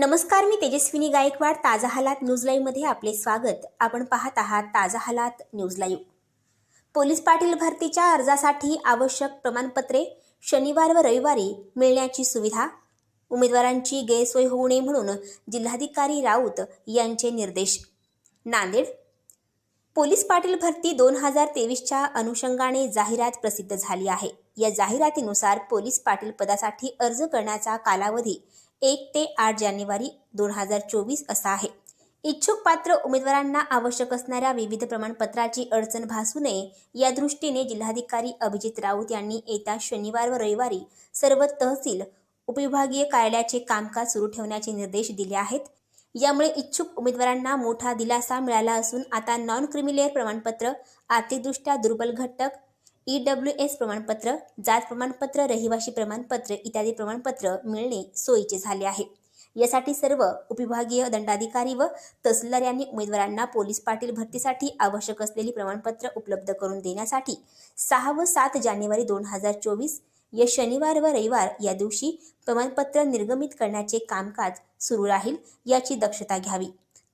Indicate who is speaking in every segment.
Speaker 1: नमस्कार मी तेजस्विनी गायकवाड ताजा हालात न्यूज लाईव्हमध्ये आपले स्वागत. आपण पाहत आहात ताजा हालात न्यूज लाईव्ह. पोलीस पाटील भरतीच्या अर्जासाठी आवश्यक प्रमाणपत्रे शनिवार व रविवारी मिळण्याची सुविधा उमेदवारांची गैरसोय होऊ नये म्हणून जिल्हाधिकारी राऊत यांचे निर्देश. नांदेड. पोलीस पाटील भरती दोन हजार तेवीसच्या अनुषंगाने जाहिरात प्रसिद्ध झाली आहे. या जाहिरातीनुसार पोलीस पाटील पदासाठी अर्ज करण्याचा कालावधी एक ते आठ जानेवारी दोन हजार चोवीस असा आहे. इच्छुक पात्र उमेदवारांना आवश्यक असणाऱ्या विविध प्रमाणपत्राची अडचण भासू नये या दृष्टीने जिल्हाधिकारी अभिजित राऊत यांनी येत्या शनिवार व रविवारी सर्व तहसील उपविभागीय कार्यालयाचे कामकाज सुरू ठेवण्याचे निर्देश दिले आहेत. यामुळे इच्छुक उमेदवारांना मोठा दिलासा मिळाला असून आता नॉन क्रिमिलेअर प्रमाणपत्र आर्थिकदृष्ट्या दुर्बल घटक ई डब्ल्यू एस प्रमाणपत्र जात प्रमाणपत्र रहिवाशी प्रमाणपत्र इत्यादी प्रमाणपत्र मिळणे सोयीचे झाले आहे. यासाठी सर्व उपविभागीय दंडाधिकारी व तहसीलदार यांनी उमेदवारांना पोलीस पाटील भरतीसाठी आवश्यक असलेली प्रमाणपत्र उपलब्ध करून देण्यासाठी सहा व सात जानेवारी दोन हजार चोवीस या शनिवार व रविवार या दिवशी प्रमाणपत्र निर्गमित करण्याचे कामकाज सुरू राहील याची दक्षता घ्यावी.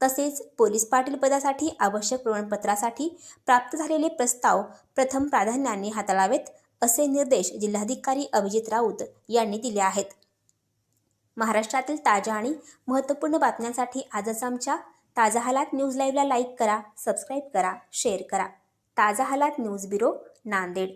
Speaker 1: तसेच पोलीस पाटील पदासाठी आवश्यक प्रमाणपत्रासाठी प्राप्त झालेले प्रस्ताव प्रथम प्राधान्याने हाताळावेत असे निर्देश जिल्हाधिकारी अभिजित राऊत यांनी दिले आहेत. महाराष्ट्रातील ताज्या आणि महत्त्वपूर्ण बातम्यांसाठी आजच आमच्या ताजा हालात न्यूज लाईव्हला लाईक करा सबस्क्राईब करा शेअर करा. ताजा हालात न्यूज ब्युरो नांदेड.